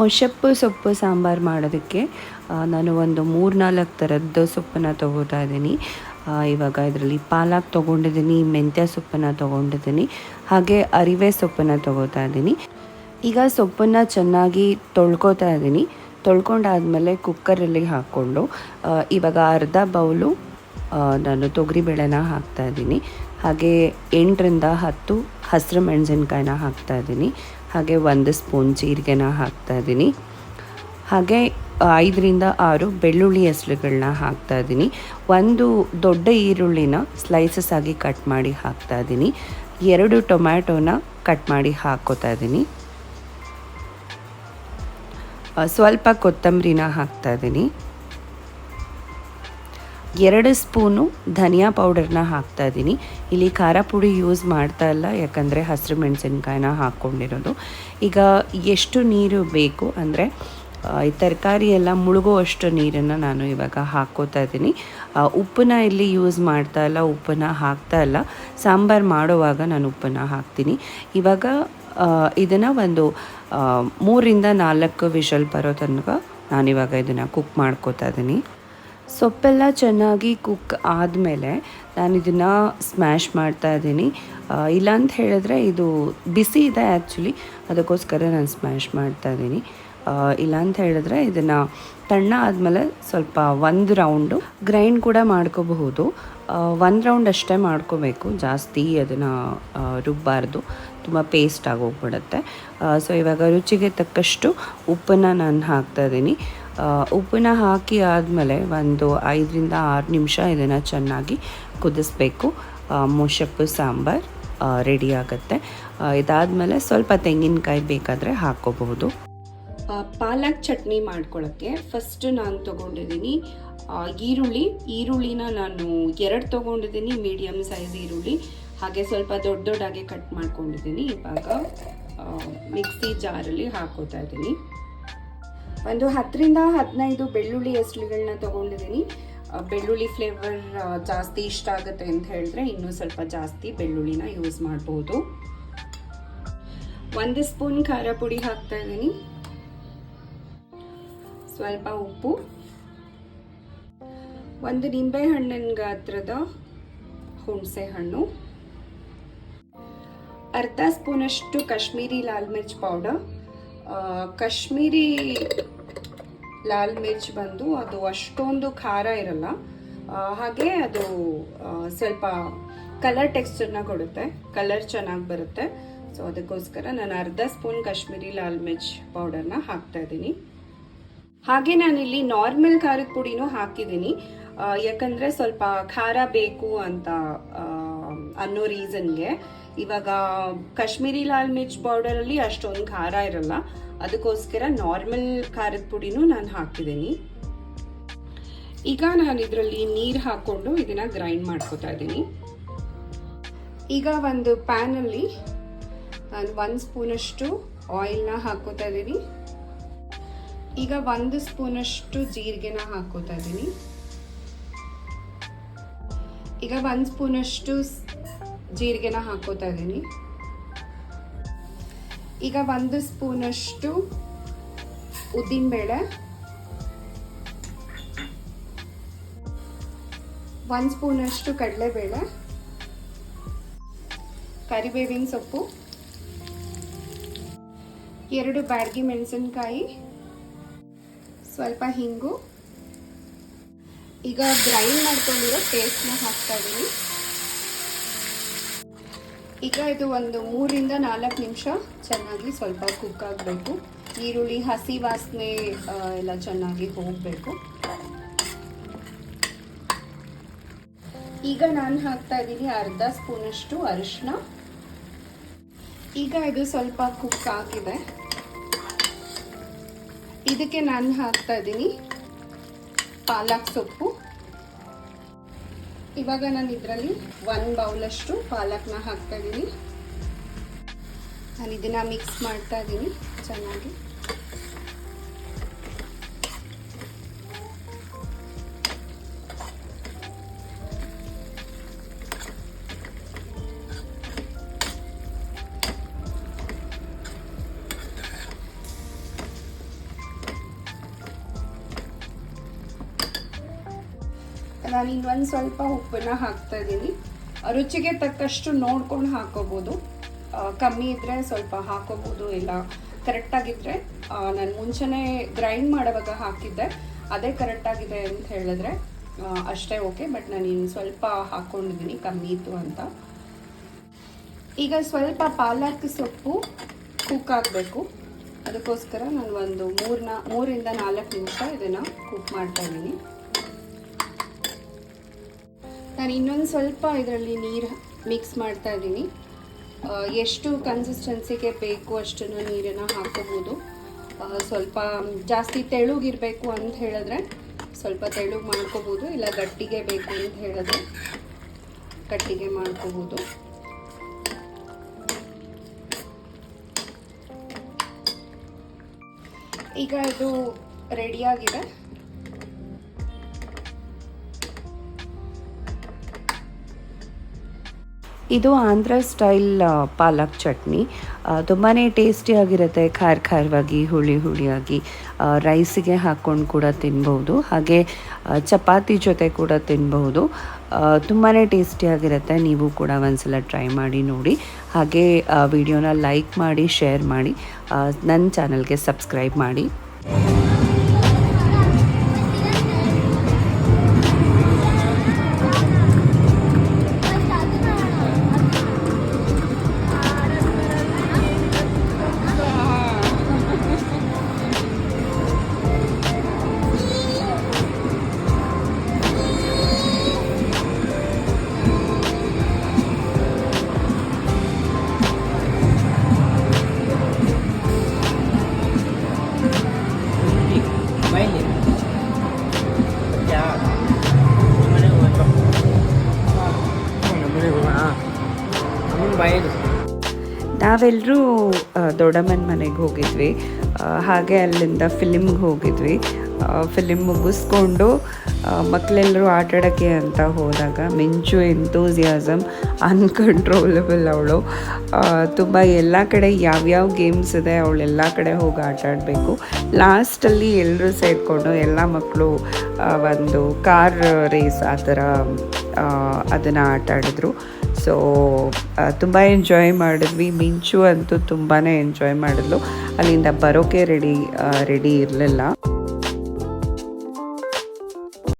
ಮೊಸಪ್ಪು ಸೊಪ್ಪು ಸಾಂಬಾರು ಮಾಡೋದಕ್ಕೆ ನಾನು ಒಂದು ಮೂರು ನಾಲ್ಕು ಥರದ್ದು ಸೊಪ್ಪನ್ನು ತೊಗೋತಾ ಇದ್ದೀನಿ. ಇವಾಗ ಇದರಲ್ಲಿ ಪಾಲಕ್ ತೊಗೊಂಡಿದ್ದೀನಿ, ಮೆಂತ್ಯ ಸೊಪ್ಪನ್ನು ತೊಗೊಂಡಿದ್ದೀನಿ, ಹಾಗೆ ಅರಿವೆ ಸೊಪ್ಪನ್ನು ತೊಗೋತಾ ಇದ್ದೀನಿ. ಈಗ ಸೊಪ್ಪನ್ನು ಚೆನ್ನಾಗಿ ತೊಳ್ಕೊತಾ ಇದ್ದೀನಿ. ತೊಳ್ಕೊಂಡಾದಮೇಲೆ ಕುಕ್ಕರಲ್ಲಿ ಹಾಕ್ಕೊಂಡು ಇವಾಗ ಅರ್ಧ ಬೌಲು ನಾನು ತೊಗರಿಬೇಳೆನ ಹಾಕ್ತಾ ಇದ್ದೀನಿ. ಹಾಗೆ ಎಂಟರಿಂದ ಹತ್ತು ಹಸಿರು ಮೆಣಸಿನ್ಕಾಯಿನ ಹಾಕ್ತಾ ಇದ್ದೀನಿ. ಹಾಗೆ ಒಂದು ಸ್ಪೂನ್ ಜೀರಿಗೆನ ಹಾಕ್ತಾ ಇದ್ದೀನಿ. ಹಾಗೆ ಐದರಿಂದ ಆರು ಬೆಳ್ಳುಳ್ಳಿ ಹೆಸರುಗಳನ್ನ ಹಾಕ್ತಾ ಇದ್ದೀನಿ. ಒಂದು ದೊಡ್ಡ ಈರುಳ್ಳಿನ ಸ್ಲೈಸಸ್ ಆಗಿ ಕಟ್ ಮಾಡಿ ಹಾಕ್ತಾ ಇದ್ದೀನಿ. ಎರಡು ಟೊಮ್ಯಾಟೋನ ಕಟ್ ಮಾಡಿ ಹಾಕೋತಾ ಇದ್ದೀನಿ. ಸ್ವಲ್ಪ ಕೊತ್ತಂಬರಿನ ಹಾಕ್ತಾ ಇದ್ದೀನಿ. ಎರಡು ಸ್ಪೂನು ಧನಿಯಾ ಪೌಡರ್ನ ಹಾಕ್ತಾ ಇದ್ದೀನಿ. ಇಲ್ಲಿ ಖಾರ ಪುಡಿ ಯೂಸ್ ಮಾಡ್ತಾ ಇಲ್ಲ, ಯಾಕಂದರೆ ಹಸಿರು ಮೆಣಸಿನ್ಕಾಯಿನ ಹಾಕ್ಕೊಂಡಿರೋದು ಈಗ ಎಷ್ಟು ನೀರು ಬೇಕು ಅಂದರೆ ಈ ತರಕಾರಿ ಎಲ್ಲ ಮುಳುಗುವಷ್ಟು ನೀರನ್ನು ನಾನು ಇವಾಗ ಹಾಕ್ಕೋತಾ ಇದ್ದೀನಿ. ಉಪ್ಪನ್ನ ಇಲ್ಲಿ ಯೂಸ್ ಮಾಡ್ತಾ ಇಲ್ಲ, ಉಪ್ಪನ್ನ ಹಾಕ್ತಾ ಇಲ್ಲ. ಸಾಂಬಾರು ಮಾಡುವಾಗ ನಾನು ಉಪ್ಪನ್ನ ಹಾಕ್ತೀನಿ. ಇವಾಗ ಇದನ್ನು ಒಂದು ಮೂರಿಂದ ನಾಲ್ಕು ವಿಷಲ್ ಬರೋ ತನಕ ನಾನಿವಾಗ ಇದನ್ನು ಕುಕ್ ಮಾಡ್ಕೋತಾ ಇದ್ದೀನಿ. ಸೊಪ್ಪೆಲ್ಲ ಚೆನ್ನಾಗಿ ಕುಕ್ ಆದಮೇಲೆ ನಾನು ಇದನ್ನು ಸ್ಮ್ಯಾಶ್ ಮಾಡ್ತಾ ಇದ್ದೀನಿ. ಇಲ್ಲ ಅಂತ ಹೇಳಿದ್ರೆ ಇದು ಬಿಸಿ ಇದೆ ಆ್ಯಕ್ಚುಲಿ ಅದಕ್ಕೋಸ್ಕರ ನಾನು ಸ್ಮ್ಯಾಶ್ ಮಾಡ್ತಾ ಇದ್ದೀನಿ. ಇಲ್ಲ ಅಂತ ಹೇಳಿದ್ರೆ ಇದನ್ನು ತಣ್ಣ ಆದಮೇಲೆ ಸ್ವಲ್ಪ ಒಂದು ರೌಂಡು ಗ್ರೈಂಡ್ ಕೂಡ ಮಾಡ್ಕೋಬಹುದು. ಒಂದು ರೌಂಡ್ ಅಷ್ಟೇ ಮಾಡ್ಕೋಬೇಕು. ಜಾಸ್ತಿ ಅದನ್ನು ರುಬ್ಬಾರ್ದು. ತುಂಬ ಪೇಸ್ಟ್ ಆಗೋಗ್ಬಿಡುತ್ತೆ. ಸೊ ಇವಾಗ ರುಚಿಗೆ ತಕ್ಕಷ್ಟು ಉಪ್ಪನ್ನು ನಾನು ಹಾಕ್ತಾ ಇದ್ದೀನಿ. ಉಪ್ಪನ್ನ ಹಾಕಿ ಆದಮೇಲೆ ಒಂದು ಐದರಿಂದ ಆರು ನಿಮಿಷ ಇದನ್ನು ಚೆನ್ನಾಗಿ ಕುದಿಸ್ಬೇಕು. ಮೂಷಪ್ಪು ಸಾಂಬಾರು ರೆಡಿ ಆಗುತ್ತೆ. ಇದಾದಮೇಲೆ ಸ್ವಲ್ಪ ತೆಂಗಿನಕಾಯಿ ಬೇಕಾದರೆ ಹಾಕ್ಕೋಬಹುದು ಪಾಲಕ್ ಚಟ್ನಿ ಮಾಡ್ಕೊಳ್ಳೋಕ್ಕೆ ಫಸ್ಟ್ ನಾನು ತೊಗೊಂಡಿದ್ದೀನಿ ಈರುಳ್ಳಿ. ಈರುಳ್ಳಿನ ನಾನು ಎರಡು ತೊಗೊಂಡಿದ್ದೀನಿ ಮೀಡಿಯಮ್ ಸೈಜ್ ಈರುಳ್ಳಿ. ಹಾಗೆ ಸ್ವಲ್ಪ ದೊಡ್ಡ ದೊಡ್ಡಾಗಿ ಕಟ್ ಮಾಡ್ಕೊಂಡಿದ್ದೀನಿ. ಇವಾಗ ಮಿಕ್ಸಿ ಜಾರಲ್ಲಿ ಹಾಕೋತಾ ಇದ್ದೀನಿ. ಒಂದು ಹತ್ತರಿಂದ ಹದಿನೈದು ಬೆಳ್ಳುಳ್ಳಿ ಹೆಸರುಗಳನ್ನ ತೊಗೊಂಡಿದ್ದೀನಿ. ಬೆಳ್ಳುಳ್ಳಿ ಫ್ಲೇವರ್ ಜಾಸ್ತಿ ಇಷ್ಟ ಆಗುತ್ತೆ ಅಂತ ಹೇಳಿದ್ರೆ ಇನ್ನೂ ಸ್ವಲ್ಪ ಜಾಸ್ತಿ ಬೆಳ್ಳುಳ್ಳಿನ ಯೂಸ್ ಮಾಡ್ಬೋದು. ಒಂದು ಸ್ಪೂನ್ ಖಾರ ಪುಡಿ ಹಾಕ್ತಾ ಇದ್ದೀನಿ. ಸ್ವಲ್ಪ ಉಪ್ಪು. ಒಂದು ನಿಂಬೆ ಹಣ್ಣಿನ ಗಾತ್ರದ ಹುಣಸೆ ಹಣ್ಣು. ಅರ್ಧ ಸ್ಪೂನಷ್ಟು ಕಾಶ್ಮೀರಿ ಲಾಲ್ ಮಿರ್ಚ್ ಪೌಡರ್ ಕಾಶ್ಮೀರಿ ಲಾಲ್ ಮಿರ್ಚ್ ಬಂದು ಅದು ಅಷ್ಟೊಂದು ಖಾರ ಇರಲ್ಲ. ಹಾಗೆ ಅದು ಸ್ವಲ್ಪ ಕಲರ್ ಟೆಕ್ಸ್ಚರ್ನ ಕೊಡುತ್ತೆ. ಕಲರ್ ಚೆನ್ನಾಗಿ ಬರುತ್ತೆ. ಸೊ ಅದಕ್ಕೋಸ್ಕರ ನಾನು ಅರ್ಧ ಸ್ಪೂನ್ ಕಾಶ್ಮೀರಿ ಲಾಲ್ ಮಿರ್ಚ್ ಪೌಡರ್ನ ಹಾಕ್ತಾ ಇದ್ದೀನಿ. ಹಾಗೆ ನಾನಿಲ್ಲಿ ನಾರ್ಮಲ್ ಖಾರದ ಪುಡಿನೂ ಹಾಕಿದ್ದೀನಿ. ಯಾಕಂದರೆ ಸ್ವಲ್ಪ ಖಾರ ಬೇಕು ಅಂತ ಅನ್ನೋ ರೀಸನ್ಗೆ. ಇವಾಗ ಕಾಶ್ಮೀರಿ ಲಾಲ್ ಮಿರ್ಚ್ ಪೌಡರಲ್ಲಿ ಅಷ್ಟೊಂದು ಖಾರ ಇರಲ್ಲ. ಅದಕ್ಕೋಸ್ಕರ ನಾರ್ಮಲ್ ಖಾರದ ಪುಡಿನೂ ನಾನು ಹಾಕಿದ್ದೀನಿ. ಈಗ ನಾನು ಇದರಲ್ಲಿ ನೀರು ಹಾಕೊಂಡು ಇದನ್ನ ಗ್ರೈಂಡ್ ಮಾಡ್ಕೋತಾ ಇದ್ದೀನಿ. ಈಗ ಒಂದು ಪ್ಯಾನಲ್ಲಿ ನಾನು ಒಂದು ಸ್ಪೂನಷ್ಟು ಆಯಿಲ್ನ ಹಾಕೋತಾ ಇದ್ದೀನಿ. ಈಗ ಒಂದು ಸ್ಪೂನಷ್ಟು ಜೀರಿಗೆನ ಹಾಕೋತಾ ಇದ್ದೀನಿ. ಈಗ ಒಂದು ಸ್ಪೂನಷ್ಟು ಜೀರಿಗೆನ ಹಾಕೋತಾ ಇದ್ದೀನಿ. ಈಗ ಒಂದು ಸ್ಪೂನಷ್ಟು ಉದ್ದಿನಬೇಳೆ ಒಂದು ಸ್ಪೂನಷ್ಟು ಕಡಲೆಬೇಳೆ, ಕರಿಬೇವಿನ ಸೊಪ್ಪು, ಎರಡು ಬ್ಯಾಡ್ಗಿ ಮೆಣಸಿನಕಾಯಿ, ಸ್ವಲ್ಪ ಹಿಂಗು. ಈಗ ಗ್ರೈಂಡ್ ಮಾಡ್ಕೊಂಡಿರೋ ಪೇಸ್ಟ್ನ ಹಾಕ್ತಾ ಇದ್ದೀನಿ. ಈಗ ಇದು ಒಂದು ಮೂರಿಂದ ನಾಲ್ಕು ನಿಮಿಷ ಚೆನ್ನಾಗಿ ಸ್ವಲ್ಪ ಕುಕ್ ಆಗಬೇಕು. ಈರುಳ್ಳಿ, ಹಸಿ ವಾಸನೆ ಎಲ್ಲ ಚೆನ್ನಾಗಿ ಹೋಗಬೇಕು. ಈಗ ನಾನು ಹಾಕ್ತಾ ಇದ್ದೀನಿ ಅರ್ಧ ಸ್ಪೂನಷ್ಟು ಅರಿಶಿನ ಈಗ ಇದು ಸ್ವಲ್ಪ ಕುಕ್ ಆಗಿದೆ. ಇದಕ್ಕೆ ನಾನು ಹಾಕ್ತಾ ಇದ್ದೀನಿ ಪಾಲಕ್ ಸೊಪ್ಪು. ಇವಾಗ ನಾನು ಇದರಲ್ಲಿ ಒನ್ ಬೌಲಷ್ಟು ಪಾಲಕ್ನ ಹಾಕ್ತಾ ಇದ್ದೀನಿ ನಾನು ಇದನ್ನು ಮಿಕ್ಸ್ ಮಾಡ್ತಾ ಇದ್ದೀನಿ ಚೆನ್ನಾಗಿ. ನಾನು ಇನ್ನೊಂದು ಸ್ವಲ್ಪ ಉಪ್ಪನ್ನ ಹಾಕ್ತಾ ಇದ್ದೀನಿ. ರುಚಿಗೆ ತಕ್ಕಷ್ಟು ನೋಡ್ಕೊಂಡು ಹಾಕೋಬೋದು. ಕಮ್ಮಿ ಇದ್ದರೆ ಸ್ವಲ್ಪ ಹಾಕೋಬೋದು, ಇಲ್ಲ ಕರೆಕ್ಟಾಗಿದ್ದರೆ ನಾನು ಮುಂಚೆನೇ ಗ್ರೈಂಡ್ ಮಾಡೋವಾಗ ಹಾಕಿದ್ದೆ. ಅದೇ ಕರೆಕ್ಟಾಗಿದೆ ಅಂತ ಹೇಳಿದ್ರೆ ಅಷ್ಟೇ ಓಕೆ, ಬಟ್ ನಾನು ಇನ್ನು ಸ್ವಲ್ಪ ಹಾಕ್ಕೊಂಡಿದ್ದೀನಿ ಕಮ್ಮಿ ಇತ್ತು ಅಂತ. ಈಗ ಸ್ವಲ್ಪ ಪಾಲಕ್ ಸೊಪ್ಪು ಕುಕ್ ಆಗಬೇಕು. ಅದಕ್ಕೋಸ್ಕರ ನಾನು ಒಂದು ಮೂರನ್ನ ಮೂರಿಂದ ನಾಲ್ಕು ನಿಮಿಷ ಇದನ್ನು ಕುಕ್ ಮಾಡ್ತಾ ಇದ್ದೀನಿ. ನಾನು ಇನ್ನೊಂದು ಸ್ವಲ್ಪ ಇದರಲ್ಲಿ ನೀರು ಮಿಕ್ಸ್ ಮಾಡ್ತಾ ಇದ್ದೀನಿ. ಎಷ್ಟು ಕನ್ಸಿಸ್ಟೆನ್ಸಿಗೆ ಬೇಕು ಅಷ್ಟನ್ನು ನೀರನ್ನು ಹಾಕೋಬೋದು ಸ್ವಲ್ಪ ಜಾಸ್ತಿ ತೆಳುಗಿರಬೇಕು ಅಂತ ಹೇಳಿದ್ರೆ ಸ್ವಲ್ಪ ತೆಳುಗೆ ಮಾಡ್ಕೋಬೋದು, ಇಲ್ಲ ಗಟ್ಟಿಗೆ ಬೇಕು ಅಂತ ಹೇಳಿದ್ರೆ ಗಟ್ಟಿಗೆ ಮಾಡ್ಕೋಬೋದು. ಈಗ ಅದು ರೆಡಿಯಾಗಿದೆ ಇದು ಆಂಧ್ರ ಸ್ಟೈಲ್ ಪಾಲಕ್ ಚಟ್ನಿ. ತುಂಬಾ ಟೇಸ್ಟಿಯಾಗಿರುತ್ತೆ ಖಾರ ಖಾರವಾಗಿ, ಹುಳಿ ಹುಳಿಯಾಗಿ. ರೈಸಿಗೆ ಹಾಕ್ಕೊಂಡು ಕೂಡ ತಿನ್ಬೋದು. ಹಾಗೆ ಚಪಾತಿ ಜೊತೆ ಕೂಡ ತಿನ್ಬಹುದು ತುಂಬಾ ಟೇಸ್ಟಿಯಾಗಿರುತ್ತೆ ನೀವು ಕೂಡ ಒಂದ್ಸಲ ಟ್ರೈ ಮಾಡಿ ನೋಡಿ. ಹಾಗೆ ವಿಡಿಯೋನ ಲೈಕ್ ಮಾಡಿ ಶೇರ್ ಮಾಡಿ. ನನ್ನ ಚಾನಲ್ಗೆ ಸಬ್ಸ್ಕ್ರೈಬ್ ಮಾಡಿ. ನಾವೆಲ್ಲರೂ ದೊಡ್ಡಮ್ಮನ ಮನೆಗೆ ಹೋಗಿದ್ವಿ. ಹಾಗೆ ಅಲ್ಲಿಂದ ಫಿಲಿಮ್ಗೆ ಹೋಗಿದ್ವಿ. ಫಿಲಿಮ್ ಮುಗಿಸ್ಕೊಂಡು ಮಕ್ಕಳೆಲ್ಲರೂ ಆಟಾಡೋಕ್ಕೆ ಅಂತ ಹೋದಾಗ ಮಿಂಚು ಎಂತೂಸಿಯಾಸಮ್ ಅನ್ಕಂಟ್ರೋಲಬಲ್ ಅವಳು. ತುಂಬ ಎಲ್ಲ ಕಡೆ ಯಾವ್ಯಾವ ಗೇಮ್ಸ್ ಇದೆ ಅವಳೆಲ್ಲ ಕಡೆ ಹೋಗಿ ಆಟ ಆಡಬೇಕು. ಲಾಸ್ಟಲ್ಲಿ ಎಲ್ಲರೂ ಸೇರಿಕೊಂಡು ಎಲ್ಲ ಮಕ್ಕಳು ಒಂದು ಕಾರ್ ರೇಸ್ ಆ ಥರ ಅದನ್ನು ಆಟ ಆಡಿದ್ರು. ಸೊ ತುಂಬ ಎಂಜಾಯ್ ಮಾಡಿದ್ವಿ. ಮಿಂಚು ಅಂತೂ ತುಂಬಾ ಎಂಜಾಯ್ ಮಾಡಿದ್ಲು. ಅಲ್ಲಿಂದ ಬರೋಕೆ ರೆಡಿ ರೆಡಿ ಇರಲಿಲ್ಲ.